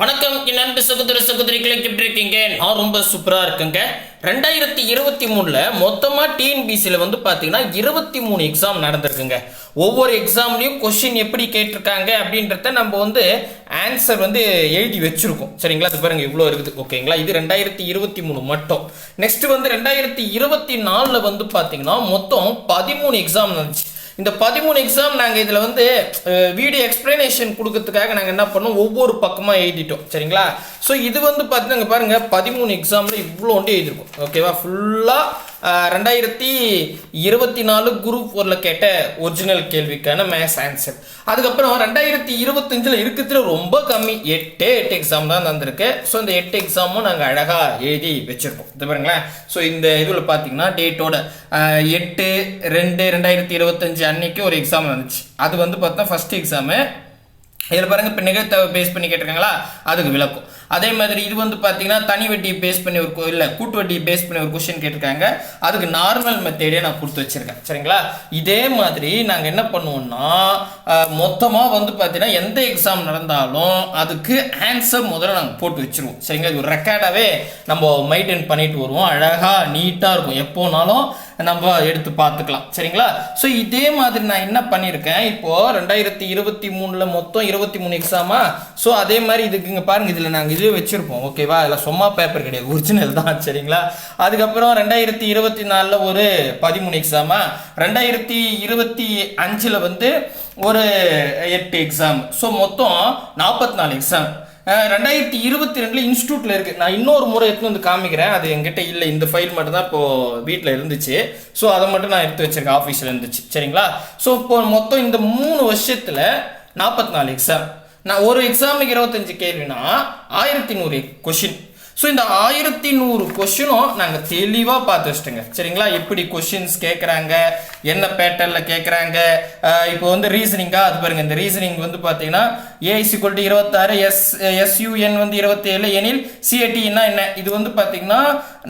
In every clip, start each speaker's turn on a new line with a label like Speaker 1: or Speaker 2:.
Speaker 1: வணக்கம். என் அன்பு சகோதர சகோதரிகளை எப்படி இருக்கீங்க? நான் ரொம்ப சூப்பராக இருக்குங்க. ரெண்டாயிரத்தி இருபத்தி மூணில் மொத்தமாக டிஎன்பிசியில் வந்து பார்த்தீங்கன்னா இருபத்தி மூணு எக்ஸாம் நடந்திருக்குங்க. ஒவ்வொரு எக்ஸாம்லேயும் கொஷின் எப்படி கேட்டிருக்காங்க அப்படின்றத நம்ம வந்து ஆன்சர் வந்து எழுதி வச்சுருக்கோம். சரிங்களா? அது பாருங்கள் இவ்வளோ இருக்குது. ஓகேங்களா? இது ரெண்டாயிரத்தி இருபத்தி மூணு மட்டும். நெக்ஸ்ட் வந்து ரெண்டாயிரத்தி இருபத்தி நாலில் வந்து பார்த்தீங்கன்னா மொத்தம் பதிமூணு எக்ஸாம் நடந்துச்சு. இந்த பதிமூணு எக்ஸாம் நாங்கள் இதில் வந்து வீடியோ எக்ஸ்பிளனேஷன் கொடுக்கறதுக்காக நாங்கள் என்ன பண்ணோம்? ஒவ்வொரு பக்கமாக எழுதிட்டோம். சரிங்களா? ஸோ இது வந்து பார்த்தீங்கன்னா பாருங்கள் பாருங்க பதிமூணு எக்ஸாமில் இவ்வளோ ஒன்றே எழுதிருக்கும் ஓகேவா ஃபுல்லாக ரெண்டாயிரத்தி இருபத்தி நாலு குரூப் ஃபோரில் கேட்ட ஒரிஜினல் கேள்விக்கான மேத்ஸ் ஆன்சர் அதுக்கப்புறம் ரெண்டாயிரத்தி இருபத்தஞ்சில் இருக்கிறதுல ரொம்ப கம்மி. எட்டு எட்டு எக்ஸாம் தான் வந்திருக்கு ஸோ இந்த எட்டு எக்ஸாமும் நாங்கள் அழகாக எழுதி வச்சுருக்கோம். இது பாருங்களேன். ஸோ இந்த இதில் பார்த்தீங்கன்னா டேட்டோட எட்டு ரெண்டு ரெண்டாயிரத்தி இருபத்தஞ்சு அன்னைக்கு ஒரு எக்ஸாம் வந்துச்சு அது வந்து பார்த்தா ஃபஸ்ட் எக்ஸாமு இதில் பாருங்க இப்போ நிகழ்த்தவை பேஸ் பண்ணி கேட்டிருக்காங்களா? அதுக்கு விளக்கும். அதே மாதிரி இது வந்து பார்த்தீங்கன்னா தனி வட்டியை பேஸ் பண்ணி ஒரு இல்லை கூட்டு வட்டியை பேஸ் பண்ணி ஒரு கொஷின் கேட்டிருக்காங்க. அதுக்கு நார்மல் மெத்தேடே நான் கொடுத்து வச்சிருக்கேன். சரிங்களா? இதே மாதிரி நாங்கள் என்ன பண்ணுவோம்னா மொத்தமாக வந்து பார்த்தீங்கன்னா எந்த எக்ஸாம் நடந்தாலும் அதுக்கு ஆன்சர் முதல்ல நாங்கள் போட்டு வச்சிருவோம். சரிங்களா? இது ஒரு ரெக்கார்டாகவே நம்ம மெயின்டைன் பண்ணிட்டு வருவோம். அழகாக நீட்டாக இருக்கும். எப்போனாலும் நம்ம எடுத்து பார்த்துக்கலாம். சரிங்களா? ஸோ இதே மாதிரி நான் என்ன பண்ணியிருக்கேன்? இப்போ ரெண்டாயிரத்தி இருபத்தி மூணில் மொத்தம் இருபத்தி மூணு எக்ஸாமா ஸோ அதே மாதிரி இதுக்கு இங்கே பாருங்க இதில் நாங்கள் இது வச்சிருப்போம். ஓகேவா இதில் சும்மா பேப்பர் கிடையாது. ஒரிஜினல் தான் சரிங்களா? அதுக்கப்புறம் ரெண்டாயிரத்தி இருபத்தி நாலில் ஒரு பதிமூணு எக்ஸாமா ரெண்டாயிரத்தி இருபத்தி அஞ்சில் வந்து ஒரு எட்டு எக்ஸாம் ஸோ மொத்தம் நாற்பத்தி நாலு எக்ஸாம் ரெண்டாயிரத்தி இருபத்தி ரெண்டுல இன்ஸ்டியூட்ல இருக்கு. நான் இன்னொரு முறை எடுத்து வந்து காமிக்கிறேன். அது என்கிட்ட இல்லை. இந்த ஃபைல் மட்டும் தான் இப்போ வீட்டில் இருந்துச்சு. ஸோ அதை மட்டும் நான் எடுத்து வச்சிருக்கேன். ஆஃபீஸில் இருந்துச்சு. சரிங்களா? ஸோ இப்போ மொத்தம் இந்த மூணு வருஷத்துல நாற்பத்தி நாலு எக்ஸாம் நான் ஒரு எக்ஸாமுக்கு இருபத்தஞ்சு கேள்வினா ஆயிரத்தி நூறு கொஷின் ஸோ இந்த ஆயிரத்தி நூறு கொஷினும் நாங்கள் தெளிவாக பார்த்து சரிங்களா? எப்படி கொஷின்ஸ் கேட்குறாங்க என்ன பேட்டர்னில் கேட்குறாங்க இப்போ வந்து ரீசனிங்கா அது பாருங்க. இந்த ரீசனிங் வந்து பார்த்தீங்கன்னா ஏஐசி கொல்ட்டு இருபத்தாறு எஸ் எஸ்யூஎன் வந்து இருபத்தேழு எனில் சிஏடின்னா என்ன? இது வந்து பார்த்தீங்கன்னா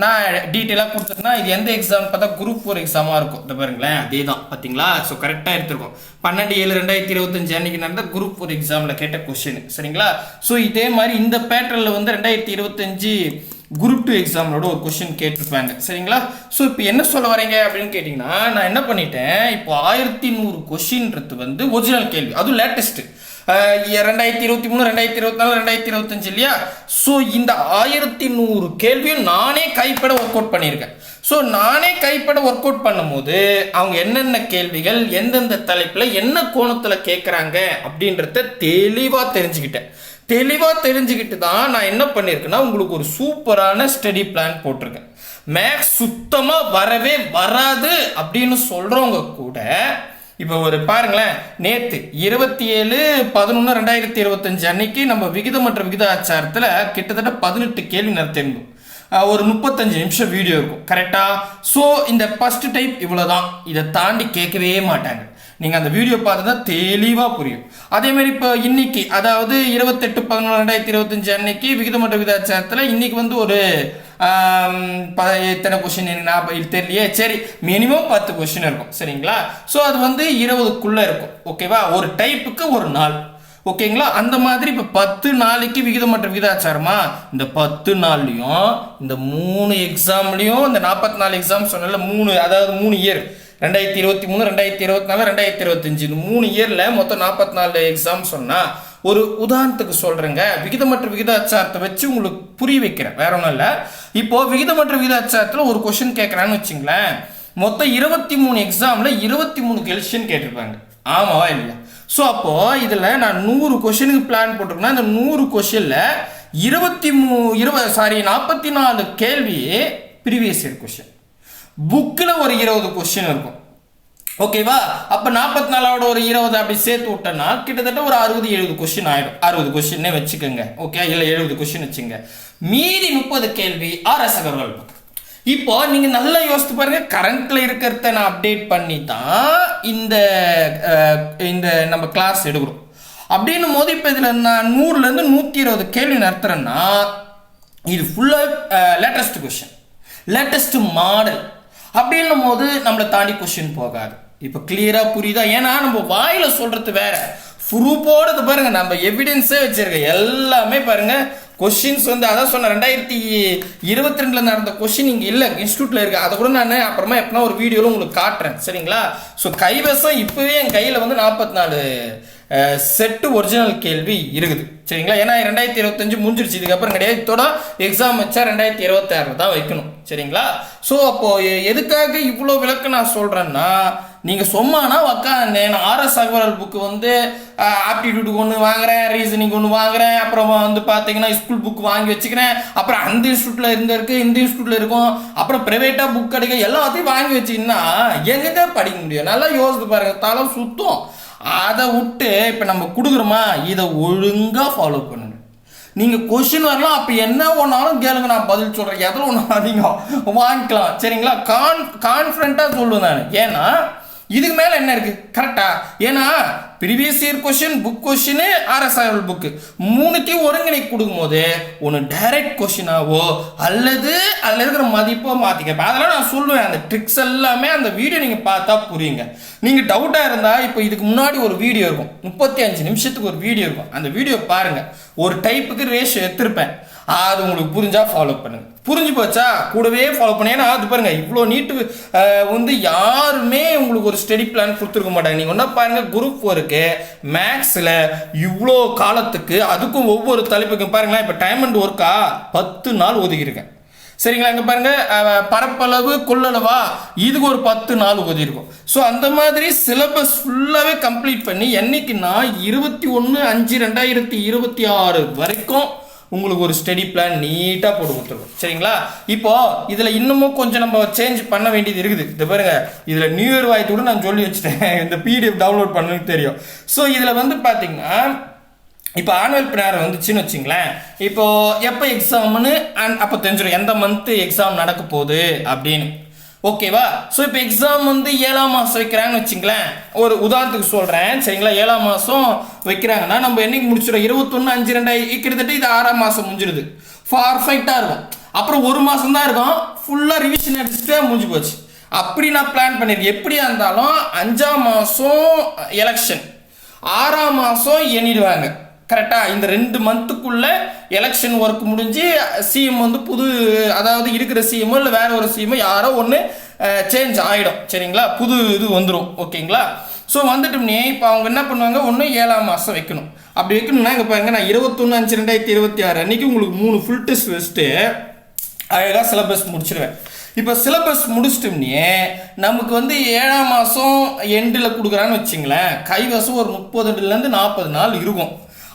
Speaker 1: நான் டீட்டெயிலாக கொடுத்துருந்தா இது எந்த எக்ஸாம் பார்த்தா குரூப் ஃபோர் எக்ஸாமாக இருக்கும். இந்த பாருங்களேன். அதே தான் பார்த்தீங்களா ஸோ கரெக்டாக எடுத்துருக்கோம். பன்னெண்டு ஏழு ரெண்டாயிரத்தி இருபத்தஞ்சு அன்னைக்கு நடந்த குரூப் ஃபோர் எக்ஸாமில் கேட்ட கொஸ்டின் சரிங்களா? ஸோ இதே மாதிரி இந்த பேட்டர்னில் வந்து ரெண்டாயிரத்தி இருபத்தஞ்சு குரூப் டூ எக்ஸாமோட ஒரு கொஸ்டின் கேட்டிருப்பாங்க சரிங்களா? ஸோ இப்போ என்ன சொல்ல வரீங்க அப்படின்னு கேட்டிங்கன்னா நான் என்ன பண்ணிட்டேன் இப்போ ஆயிரத்தி நூறு கொஷின்றது வந்து ஒரிஜினல் கேள்வி அதுவும் லேட்டஸ்ட்டு ரெண்டாயிரத்தி இருபத்தி மூணு ரெண்டாயிரத்தி இருபத்தி நாலு ரெண்டாயிரத்தி இருபத்தஞ்சு இல்லையா? ஸோ இந்த ஆயிரத்தி நூறு கேள்வியும் நானே கைப்பட ஒர்க் அவுட் பண்ணியிருக்கேன். ஸோ நானே கைப்பட ஒர்க் அவுட் பண்ணும்போது அவங்க என்னென்ன கேள்விகள் எந்தெந்த தலைப்பில் என்ன கோணத்தில் கேட்குறாங்க அப்படின்றத தெளிவாக தெரிஞ்சுக்கிட்டேன். தெளிவாக தெரிஞ்சுக்கிட்டு தான் நான் என்ன பண்ணியிருக்கேன்னா உங்களுக்கு ஒரு சூப்பரான ஸ்டடி பிளான் போட்டிருக்கேன். மேக்ஸ் சுத்தமாக வரவே வராது அப்படின்னு சொல்கிறவங்க கூட இப்போ ஒரு பாருங்களேன் நேற்று இருபத்தி ஏழு பதினொன்று ரெண்டாயிரத்தி இருபத்தஞ்சு அன்னைக்கு நம்ம விகிதமற்ற விகிதாச்சாரத்தில் கிட்டத்தட்ட பதினெட்டு கேள்வி நடத்திருந்தோம். ஒரு முப்பத்தஞ்சு நிமிஷம் வீடியோ இருக்கும். கரெக்டாக ஸோ இந்த ஃபஸ்ட் டைப் இவ்வளோதான் இதை தாண்டி கேட்கவே மாட்டாங்க. நீங்கள் அந்த வீடியோ பார்த்து தான் தெளிவாக புரியும். அதே மாதிரி இப்போ இன்னைக்கு அதாவது இருபத்தெட்டு பதினொன்று ரெண்டாயிரத்தி இருபத்தஞ்சு அன்னைக்கு விகிதமற்ற விகிதாச்சாரத்தில் இன்னைக்கு வந்து ஒரு எத்தனை கொஷின் நான் தெரியலையே. சரி மினிமம் பத்து கொஷின் இருக்கும். சரிங்களா? ஸோ அது வந்து இருபதுக்குள்ளே இருக்கும். ஓகேவா ஒரு டைப்புக்கு ஒரு நாள். ஓகேங்களா அந்த மாதிரி இப்போ பத்து நாளைக்கு விகிதமற்ற விகிதாச்சாரமா? இந்த பத்து நாள்லையும் இந்த மூணு எக்ஸாம்லையும் இந்த நாற்பத்தி நாலு எக்ஸாம் சொன்னால மூணு அதாவது மூணு இயர் ரெண்டாயிரத்தி இருபத்தி மூணு ரெண்டாயிரத்தி இருபத்தி நாலு ரெண்டாயிரத்தி இருபத்தஞ்சு. இந்த மூணு இயரில் மொத்தம் நாற்பத்தி நாலு எக்ஸாம் சொன்னால் ஒரு உதாரணத்துக்கு சொல்கிறேங்க விகிதமற்ற விகிதாச்சாரத்தை வச்சு உங்களுக்கு புரிய வைக்கிறேன். வேற ஒன்றும் இல்லை. இப்போது விகிதமற்ற விகிதாச்சாரத்தில் ஒரு கொஷின் கேட்குறான்னு வச்சுங்களேன். மொத்தம் இருபத்தி மூணு எக்ஸாமில் இருபத்தி மூணு கொஷின் கேட்டிருப்பாங்க. ஆமாவா இல்லையா? ஸோ அப்போது இதில் நான் நூறு கொஷினுக்கு பிளான் போட்டிருக்கேன்னா இந்த நூறு கொஷினில் இருபத்தி மூ இருபது சாரி நாற்பத்தி நாலு கேள்வி ப்ரீவியஸ் இயர் கொஷின் புக்கில் ஒரு இருபது கொஷின் இருக்கும். ஓகேவா அப்போ நாற்பத்தி நாலாவோட ஒரு இருபது அப்படி சேர்த்து விட்டோன்னா கிட்டத்தட்ட ஒரு அறுபது எழுபது கொஸ்டின் ஆயிடும். அறுபது கொஸ்டின்னே வச்சுக்கோங்க. ஓகே இல்லை எழுபது கொஸ்டின் வச்சுங்க. மீதி முப்பது கேள்வி ஆர்எஸ் அகர்வால் இப்போ நீங்க நல்லா யோசித்து பாருங்க. கரண்ட்ல இருக்கிறத நான் அப்டேட் பண்ணி தான் இந்த இந்த நம்ம கிளாஸ் எடுக்கிறோம். அப்படின்னும் போது இப்போ இதில் நான் நூறுலேருந்து நூற்றி இருபது கேள்வி நடத்துறேன்னா இது ஃபுல்லாக லேட்டஸ்ட் கொஷின் லேட்டஸ்ட் மாடல் அப்படின்னும் போது நம்மளை தாண்டி கொஷின் போகாது. இப்போ கிளியராக புரியுதா? ஏன்னா நம்ம வாயில் சொல்கிறது வேற. ப்ரூஃபோடு பாருங்கள் நம்ம எவிடன்ஸே வச்சுருக்கோம் எல்லாமே பாருங்கள் கொஷின்ஸ் வந்து அதான் சொன்ன ரெண்டாயிரத்தி இருபத்தி ரெண்டில் நடந்த கொஷின் இங்கே இல்லை. இன்ஸ்டியூட்டில் இருக்குது அதை கூட நான் அப்புறமா எப்படின்னா ஒரு வீடியோவில் உங்களுக்கு காட்டுறேன். சரிங்களா? ஸோ கைவசம் இப்போவே என் கையில் வந்து நாற்பத்தி நாலு செட்டு ஒரிஜினல் கேள்வி இருக்குது. சரிங்களா? ஏன்னா ரெண்டாயிரத்தி இருபத்தஞ்சு முடிஞ்சிருச்சு. இதுக்கப்புறம் கிடையாது. இதோட எக்ஸாம் வச்சா ரெண்டாயிரத்தி இருபத்தாறு தான் வைக்கணும். சரிங்களா? ஸோ அப்போது எதுக்காக இவ்வளோ விளக்கு நான் சொல்கிறேன்னா நீங்கள் சும்மானா உக்காந்து நான் ஆர்எஸ் அகர்வால் புக்கு வந்து ஆப்டிடியூடுக்கு ஒன்று வாங்குறேன் ரீசனிங் ஒன்று வாங்குறேன் அப்புறம் வந்து பார்த்தீங்கன்னா ஸ்கூல் புக் வாங்கி வச்சுக்கிறேன். அப்புறம் அந்த இன்ஸ்டியூட்டில் இருந்திருக்கு இந்த இன்ஸ்டியூட்டில் இருக்கும். அப்புறம் ப்ரைவேட்டாக புக் கிடைக்க எல்லாத்தையும் வாங்கி வச்சீங்கன்னா எங்கிட்ட படிக்க முடியும் நல்லா யோசித்து பாருங்க தலை சுத்தம். அதை விட்டு இப்போ நம்ம கொடுக்குறோமா? இதை ஒழுங்காக ஃபாலோ பண்ணுங்க. நீங்கள் கொஷின் வரலாம் அப்போ என்ன ஒன்னாலும் கேளுங்க. நான் பதில் சொல்கிறேன் எதில் ஒன்றும் அதிகம் வாங்கிக்கலாம். சரிங்களா? கான் கான்ஃபிடண்ட்டாக சொல்லுவேன் நான். ஏன்னா இதுக்கு மேல என்ன இருக்கு? கரெக்டா ஏன்னா previous year question book question RSR book மூணுத்தையும் ஒருங்கிணை கொடுக்கும்போது ஒன்று டைரக்ட் கொஸ்டினாவோ அல்லது அதில் இருக்கிற மதிப்போ மாற்றிக்க அதெல்லாம் நான் சொல்லுவேன். அந்த ட்ரிக்ஸ் எல்லாமே அந்த வீடியோ நீங்கள் பார்த்தா புரியுங்க. நீங்கள் டவுட்டாக இருந்தால் இப்போ இதுக்கு முன்னாடி ஒரு வீடியோ இருக்கும். முப்பத்தி அஞ்சு நிமிஷத்துக்கு ஒரு வீடியோ இருக்கும். அந்த வீடியோ பாருங்கள் ஒரு டைப்புக்கு ரேஷியோ எடுத்திருப்பேன். அது உங்களுக்கு புரிஞ்சால் ஃபாலோ பண்ணுங்க. புரிஞ்சு போச்சா? கூடவே ஃபாலோ பண்ண. ஏன்னா அது பாருங்கள் இவ்வளோ நீட்டு வந்து யாருமே உங்களுக்கு ஒரு ஸ்டடி பிளான் கொடுத்துருக்க மாட்டாங்க. நீங்கள் ஒன்றா பாருங்கள் குரூப் ஃபோருக்கு மேக்ஸில் இவ்வளோ காலத்துக்கு அதுக்கும் ஒவ்வொரு தலைப்புக்கும் பாருங்களேன் இப்போ டைம் அண்ட் ஒர்க்கா பத்து நாள் ஒதுக்கியிருக்கேன். சரிங்களா? இங்கே பாருங்க பரப்பளவு கொள்ளளவா இதுக்கு ஒரு பத்து நாள் ஒதுக்கி ஸோ அந்த மாதிரி சிலபஸ் ஃபுல்லாகவே கம்ப்ளீட் பண்ணி என்னைக்குன்னா இருபத்தி ஒன்று அஞ்சு ரெண்டாயிரத்தி இருபத்தி ஆறு வரைக்கும் உங்களுக்கு ஒரு ஸ்டடி பிளான் நீட்டாக போட்டு கொடுத்துருவோம் சரிங்களா? இப்போ இதில் இன்னமும் கொஞ்சம் நம்ம சேஞ்ச் பண்ண வேண்டியது இருக்குது. இது பாருங்க. இதில் நியூ இயர் வாய்த்து நான் சொல்லி வச்சுட்டேன். இந்த பிடிஎஃப் டவுன்லோட் பண்ணணும்னு தெரியும். ஸோ இதில் வந்து பார்த்தீங்கன்னா இப்போ ஆனுவல் பிளான் வந்துச்சுன்னு வச்சுங்களேன். இப்போ எப்போ எக்ஸாம்னு அப்போ தெரிஞ்சிடும் எந்த மந்த்து எக்ஸாம் நடக்க போகுது அப்படின்னு. ஓகேவா? ஸோ இப்போ எக்ஸாம் வந்து ஏழாம் மாதம் வைக்கிறாங்கன்னு வச்சுங்களேன். ஒரு உதாரணத்துக்கு சொல்கிறேன் சரிங்களா? ஏழாம் மாதம் வைக்கிறாங்கன்னா நம்ம என்னைக்கு முடிச்சிடும்? இருபத்தொன்று அஞ்சு ரெண்டாயிரம் கிட்டத்தட்ட இது ஆறாம் மாதம் முடிஞ்சிடுது பர்ஃபெக்டாக இருக்கும். அப்புறம் ஒரு மாதம் தான் இருக்கும். ஃபுல்லாக ரிவிஷன் அடிச்சுட்டே முடிஞ்சு போச்சு. அப்படி நான் பிளான் பண்ணியிருக்கேன். எப்படியா இருந்தாலும் அஞ்சாம் மாதம் எலெக்ஷன் ஆறாம் மாதம் எண்ணிடுவாங்க. கரெக்டாக இந்த ரெண்டு மந்த்துக்குள்ளே எலெக்ஷன் ஒர்க் முடிஞ்சு சிஎம் வந்து புது அதாவது இருக்கிற சிஎம் இல்லை வேற ஒரு சிஎம் யாரோ ஒன்று சேஞ்ச் ஆகிடும் சரிங்களா? புது இது வந்துடும் ஓகேங்களா? ஸோ வந்துட்டோம்னே இப்போ அவங்க என்ன பண்ணுவாங்க? ஒன்று ஏழாம் மாதம் வைக்கணும். அப்படி வைக்கணும்னா இங்கே பாருங்க நான் இருபத்தொன்று அஞ்சு ரெண்டாயிரத்தி இருபத்தி ஆறு அன்னைக்கு உங்களுக்கு மூணு ஃபுல் டெஸ்ட் வச்சுட்டு அழகாக சிலபஸ் முடிச்சிடுவேன் இப்போ சிலபஸ் முடிச்சிட்டோம்னே நமக்கு வந்து ஏழாம் மாதம் எண்டில் கொடுக்குறான்னு வச்சுங்களேன் கைவசம் ஒரு முப்பது எண்டுலேருந்து நாற்பது நாள் இருக்கும்.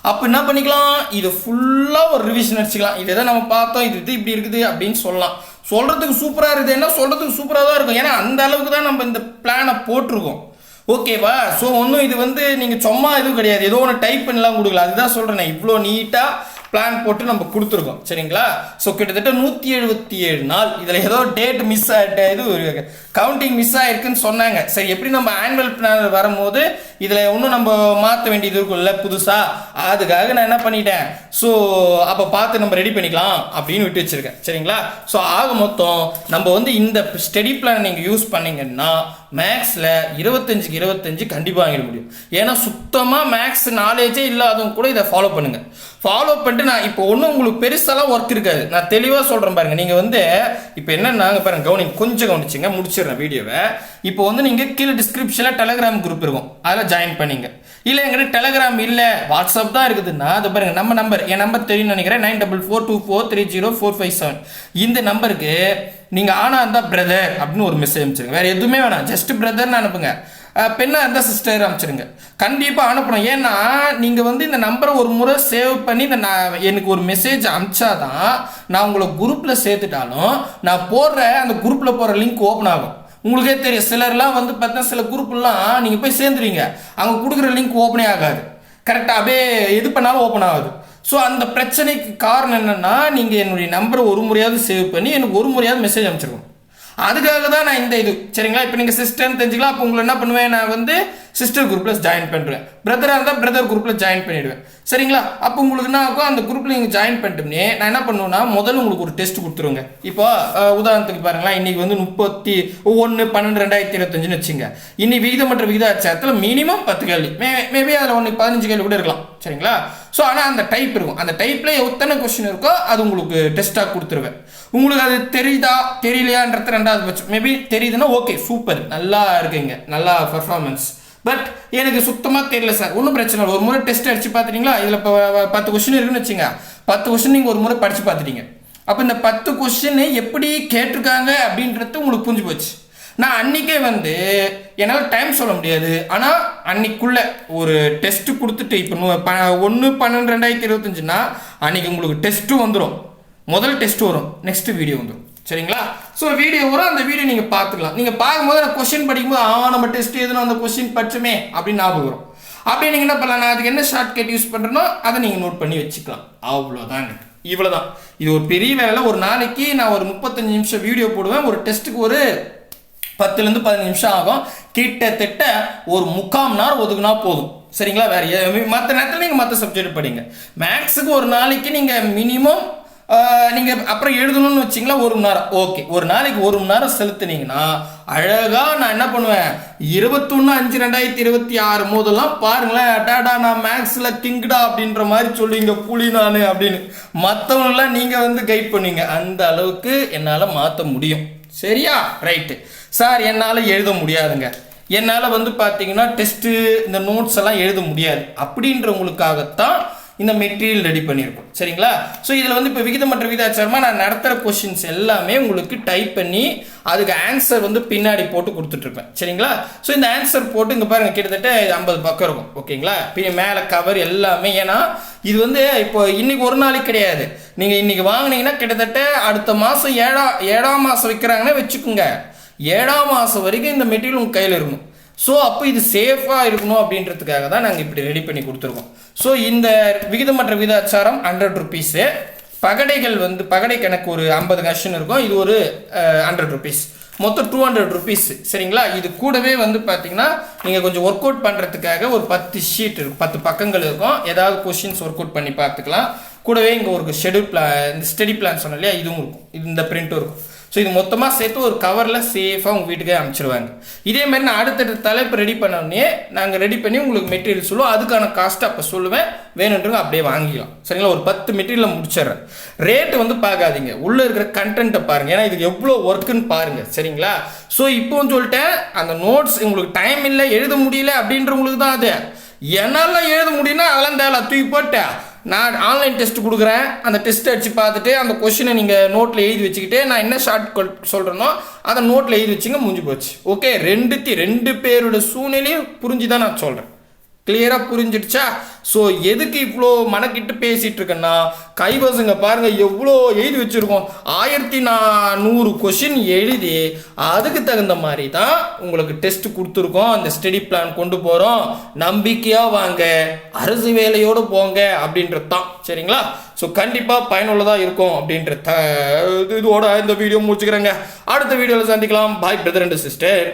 Speaker 1: அப்போ என்ன பண்ணிக்கலாம்? இதை ஃபுல்லாக ஒரு ரிவிஷன் அடிச்சுக்கலாம். இதை தான் நம்ம பார்த்தோம். இது இது இப்படி இருக்குது அப்படின்னு சொல்லலாம். சொல்கிறதுக்கு சூப்பராக இருக்குது. என்ன? சொல்கிறதுக்கு சூப்பராக தான் இருக்கும். ஏன்னா அந்த அளவுக்கு தான் நம்ம இந்த பிளானை போட்டிருக்கோம். ஓகேவா ஸோ ஒன்றும் இது வந்து நீங்கள் சும்மா எதுவும் கிடையாது. ஏதோ ஒன்று டைப் பண்ணலாம் கொடுக்கல. அதுதான் சொல்கிறேன் இவ்வளோ நீட்டாக பிளான் போட்டு நம்ம கொடுத்துருக்கோம். சரிங்களா? ஸோ கிட்டத்தட்ட நூற்றி எழுபத்தி ஏழு நாள் இதில் ஏதோ டேட் மிஸ் ஆகிட்ட இது கவுண்டிங் மிஸ் ஆகிருக்குன்னு சொன்னாங்க. சரி எப்படி நம்ம ஆனுவல் பிளான் வரும்போது இதில் இன்னும் நம்ம மாற்ற வேண்டியது இருக்கும்ல புதுசாக அதுக்காக நான் என்ன பண்ணிட்டேன்? ஸோ அப்போ பார்த்து நம்ம ரெடி பண்ணிக்கலாம் அப்படின்னு விட்டு வச்சுருக்கேன். சரிங்களா? ஸோ ஆக மொத்தம் நம்ம வந்து இந்த ஸ்டடி பிளான் நீங்கள் யூஸ் பண்ணீங்கன்னா மேக்ஸில் இருபத்தஞ்சுக்கு இருபத்தஞ்சு கண்டிப்பாக வாங்கிட முடியும். ஏன்னா சுத்தமாக மேக்ஸ் நாலேஜே இல்லாதவங்க கூட இதை ஃபாலோ பண்ணுங்கள் ஃபாலோ பண்ணிட்டு நான் இப்போ ஒன்றும் உங்களுக்கு பெருசாலாம் ஒர்க் இருக்காது. நான் தெளிவாக சொல்கிறேன் பாருங்கள் நீங்கள் வந்து இப்போ என்னன்னா பாருங்கள் கவனி கொஞ்சம் கவனிச்சிங்க முடிச்சிடுறேன் வீடியோவை. இப்போ வந்து நீங்கள் கீழே டிஸ்கிரிப்ஷனில் டெலகிராம் குரூப் இருக்கும். அதில் ஜாயின் பண்ணிங்க. இல்லை எங்கிட்ட டெலகிராம் இல்லை வாட்ஸ்அப் தான் இருக்குதுன்னா அது பாருங்கள் நம்ம நம்பர் என் நம்பர் தெரியும்னு நினைக்கிறேன் nine double four two four three zero four five seven இந்த நம்பருக்கு நீங்கள் ஆனா இருந்தால் பிரதர் அப்படின்னு ஒரு மெசேஜ் அனுப்பிச்சிருங்க. வேற எதுவுமே வேணாம். ஜஸ்ட் பிரதர்னு அனுப்புங்க. பெண்ணாக இருந்தால் சிஸ்டர் அனுப்பிச்சிருங்க. கண்டிப்பாக அனுப்பணும். ஏன்னா நீங்கள் வந்து இந்த நம்பரை ஒரு முறை சேவ் பண்ணி இந்த நான் எனக்கு ஒரு மெசேஜ் அனுப்பிச்சாதான் நான் உங்களை குரூப்பில் சேர்த்துட்டாலும் நான் போடுற அந்த குரூப்பில் போகிற லிங்க் ஓப்பன் ஆகும். உங்களுக்கே தெரியும். சிலர்லாம் வந்து பார்த்தா சில குரூப்லாம் நீங்கள் போய் சேர்ந்துருவீங்க. அங்கே கொடுக்குற லிங்க் ஓப்பனே ஆகாது. கரெக்டாக அப்படியே எது பண்ணாலும் ஓப்பன் ஆகுது. ஸோ அந்த பிரச்சனைக்கு காரணம் என்னென்னா நீங்கள் என்னுடைய நம்பரை ஒரு முறையாவது சேவ் பண்ணி எனக்கு ஒரு முறையாவது மெசேஜ் அனுப்பிச்சிருக்கணும். அதுக்காக தான் நான் இந்த இது சரிங்களா? இப்போ நீங்கள் சிஸ்டர்னு தெரிஞ்சுக்கலாம் அப்போ உங்களை என்ன பண்ணுவேன்? நான் வந்து
Speaker 2: சிஸ்டர் குரூப்பில் ஜாயின் பண்ணுறேன் பிரதராக இருந்தால் பிரதர் குரூப்பில் ஜாயின் பண்ணிவிடுவேன் சரிங்களா? அப்போ உங்களுக்கு என்ன ஆகும்? அந்த குரூப்பில் நீங்கள் ஜாயின் பண்ணிட்டோம்னே நான் என்ன பண்ணுவேன்னா முதல்ல உங்களுக்கு ஒரு டெஸ்ட் கொடுத்துருங்க இப்போ உதாரணத்துக்கு பாருங்களேன் இன்றைக்கி வந்து முப்பத்தி ஒன்று பன்னெண்டு ரெண்டாயிரத்தி இருபத்தஞ்சுன்னு வச்சுங்க. இன்னைக்கு விகிதமற்ற விகிதாச்சாரத்தில் மினிமம் பத்து கேள்வி. மே மேபி அதில் ஒன்று பதினஞ்சு கேள்வி கூட இருக்கலாம். சரிங்களா? ஸோ ஆனால் அந்த டைப் இருக்கும். அந்த டைப்பில் எத்தனை கொஸ்டின் இருக்கோ அது உங்களுக்கு டெஸ்ட்டாக கொடுத்துருவேன். உங்களுக்கு அது தெரியுதா தெரியலையான்றது ரெண்டாவது பட்சம். மேபி தெரியுதுன்னா ஓகே சூப்பர் நல்லா இருக்குங்க. நல்லா பர்ஃபார்மன்ஸ் பட் எனக்கு சுத்தமாக தெரியல சார் ஒன்றும் பிரச்சனை இல்லை. ஒரு முறை டெஸ்ட் அடிச்சு பார்த்துட்டீங்களா இதில் இப்போ பத்து கொஸ்டின் இருக்குன்னு வச்சுங்க பத்து கொஸ்டின் நீங்கள் ஒரு முறை படித்து பார்த்துட்டீங்க அப்போ இந்த பத்து கொஸ்டின் எப்படி கேட்டிருக்காங்க அப்படின்றது உங்களுக்கு புரிஞ்சு போச்சு. நான் அன்றைக்கே வந்து என்னால் டைம் சொல்ல முடியாது. ஆனால் அன்னைக்குள்ளே ஒரு டெஸ்ட் கொடுத்துட்டு இப்போ ஒன்று பன்னெண்டு ரெண்டாயிரத்தி இருபத்தஞ்சுன்னா அன்னைக்கு உங்களுக்கு டெஸ்ட்டும் வந்துடும் முதல் டெஸ்ட் வரும். நெக்ஸ்ட் வீடியோ வந்துடும் சரிங்களா? ஸோ வீடியோ வரும் அந்த வீடியோ நீங்கள் பார்த்துக்கலாம். நீங்கள் பார்க்கும்போது நான் கொஸ்டின் படிக்கும்போது ஆ நம்ம டெஸ்ட் எதுனா அந்த கொஸ்டின் படிச்சோமே அப்படின்னு ஞாபகம் வரும். அப்படியே நீங்கள் என்ன பண்ணலாம்? நான் அதுக்கு என்ன ஷார்ட்கட் யூஸ் பண்ணுறனோ அதை நீங்கள் நோட் பண்ணி வச்சுக்கலாம். அவ்வளோதாங்க இவ்வளோதான் இது ஒரு பெரிய வேலை ஒரு நாளைக்கு நான் ஒரு முப்பத்தஞ்சு நிமிஷம் வீடியோ போடுவேன். ஒரு டெஸ்ட்டுக்கு ஒரு பத்துலேருந்து பதினஞ்சு நிமிஷம் ஆகும். கிட்டத்தட்ட ஒரு முக்காம் நேரம் ஒதுக்குனா போதும். சரிங்களா? வேறு மற்ற நேரத்தில் நீங்கள் மற்ற சப்ஜெக்ட் படிங்க. மேக்ஸுக்கு ஒரு நாளைக்கு நீங்கள் மினிமம் நீங்கள் அப்புறம் எழுதணும்னு வச்சிங்களா ஒரு மணி நேரம்? ஓகே. ஒரு நாளைக்கு ஒரு மணி நேரம் செலுத்துனீங்கன்னா அழகாக நான் என்ன பண்ணுவேன்? இருபத்தொன்று அஞ்சு ரெண்டாயிரத்தி இருபத்தி ஆறு போதெல்லாம் பாருங்களேன் டாடா நான் மேக்ஸில் கிங்டா அப்படின்ற மாதிரி சொல்லுவீங்க புலி நான் அப்படின்னு. மற்றவங்களாம் நீங்கள் வந்து கைட் பண்ணுவீங்க. அந்த அளவுக்கு என்னால் மாற்ற முடியும். சரியா? ரைட்டு சார் என்னால் எழுத முடியாதுங்க. என்னால் வந்து பார்த்தீங்கன்னா டெஸ்ட்டு இந்த நோட்ஸ் எல்லாம் எழுத முடியாது. அப்படின்றவங்களுக்காகத்தான் இந்த மெட்டீரியல் ரெடி பண்ணியிருக்கோம். சரிங்களா? ஸோ இதில் வந்து இப்போ விகிதமற்ற விகிதாச்சாரமாக நான் நடத்துகிற கொஷின்ஸ் எல்லாமே உங்களுக்கு டைப் பண்ணி அதுக்கு ஆன்சர் வந்து பின்னாடி போட்டு கொடுத்துட்ருப்பேன். சரிங்களா? ஸோ இந்த ஆன்சர் போட்டு இங்கே பாருங்கள் கிட்டத்தட்ட ஐம்பது பக்கம் இருக்கும். ஓகேங்களா? இப்போ மேலே கவர் எல்லாமே ஏன்னா இது வந்து இப்போ இன்னைக்கு ஒரு நாளைக்கு கிடையாது. நீங்கள் இன்னைக்கு வாங்கினீங்கன்னா கிட்டத்தட்ட அடுத்த மாதம் ஏழா ஏழாம் மாதம் வைக்கிறாங்கன்னா வச்சுக்கோங்க. ஏழாம் மாதம் வரைக்கும் இந்த மெட்டீரியல் உங்கள் கையில் இருக்கணும். ஸோ அப்போ இது சேஃபாக இருக்கணும் அப்படின்றதுக்காக தான் நாங்கள் இப்படி ரெடி பண்ணி கொடுத்துருக்கோம். ஸோ இந்த விகிதமற்ற விகிதாச்சாரம் ஹண்ட்ரட் ருபீஸு பகடைகள் வந்து பகடை கணக்கு ஒரு ஐம்பது கஷன் இருக்கும். இது ஒரு ஹண்ட்ரட் ருபீஸ் மொத்தம் டூ ஹண்ட்ரட் ருபீஸ் சரிங்களா? இது கூடவே வந்து பார்த்தீங்கன்னா நீங்கள் கொஞ்சம் ஒர்க் அவுட் பண்ணுறதுக்காக ஒரு பத்து ஷீட் இருக்கும் பத்து பக்கங்கள் இருக்கும். ஏதாவது கொஷின்ஸ் ஒர்க் அவுட் பண்ணி பார்த்துக்கலாம். கூடவே இங்கே ஒரு ஷெடியூல் பிளான் இந்த ஸ்டடி பிளான் சொன்னோம் இல்லையா? இதுவும் இருக்கும். இந்த பிரிண்ட்டும் இருக்கும். ஸோ இது மொத்தமாக சேர்த்து ஒரு கவரில் சேஃபாக உங்கள் வீட்டுக்கே அனுப்பிச்சிடுவாங்க இதே மாதிரி நான் அடுத்தடுத்த தலைப்பு ரெடி பண்ணோடனே நாங்கள் ரெடி பண்ணி உங்களுக்கு மெட்டீரியல் சொல்லுவோம். அதுக்கான காஸ்ட்டு அப்போ சொல்லுவேன். வேணுன்றவங்க அப்படியே வாங்கிக்கலாம். சரிங்களா? ஒரு பத்து மெட்டீரியலில் முடிச்சிடுறேன். ரேட்டு வந்து பார்க்காதீங்க. உள்ளே இருக்கிற கண்டென்ட்டை பாருங்கள் ஏன்னா இதுக்கு எவ்வளோ ஒர்க்குன்னு பாருங்கள் சரிங்களா? ஸோ இப்போவும் சொல்லிட்டேன். அந்த நோட்ஸ் உங்களுக்கு டைம் இல்லை எழுத முடியல அப்படின்றவங்களுக்கு தான் அது. என்னால் எழுத முடியும்னா அதெல்லாம் தேவை தூக்கி போட்டேன். நான் ஆன்லைன் டெஸ்ட் கொடுக்குறேன். அந்த டெஸ்ட் அடித்து பார்த்துட்டு அந்த கொஷினை நீங்கள் நோட்டில் எழுதி வச்சுக்கிட்டு நான் என்ன ஷார்ட் சொல்கிறேனோ அதை நோட்டில் எழுதி வச்சுங்க முடிஞ்சு போச்சு. ஓகே ரெண்டுத்தி ரெண்டு பேரோட சூழ்நிலையும் புரிஞ்சு தான் நான் சொல்கிறேன் கிளியராக புரிஞ்சிடுச்சா? ஸோ எதுக்கு இவ்வளோ மனக்கிட்டு பேசிகிட்டு இருக்கேன்னா கைவசங்க பாருங்கள் எவ்வளோ எழுதி வச்சுருக்கோம். ஆயிரத்தி நானூறு கொஷின் எழுதி அதுக்கு தகுந்த மாதிரி தான் உங்களுக்கு டெஸ்ட் கொடுத்துருக்கோம். அந்த ஸ்டடி பிளான் கொண்டு போகிறோம் நம்பிக்கையாக வாங்க அரசு வேலையோடு போங்க அப்படின்றது தான். சரிங்களா? ஸோ கண்டிப்பாக பயனுள்ளதாக இருக்கும் அப்படின்ற த இதோட இந்த வீடியோ முடிச்சுக்கிறேங்க. அடுத்த வீடியோவில் சந்திக்கலாம். பாய் பிரதர் அண்ட் சிஸ்டர்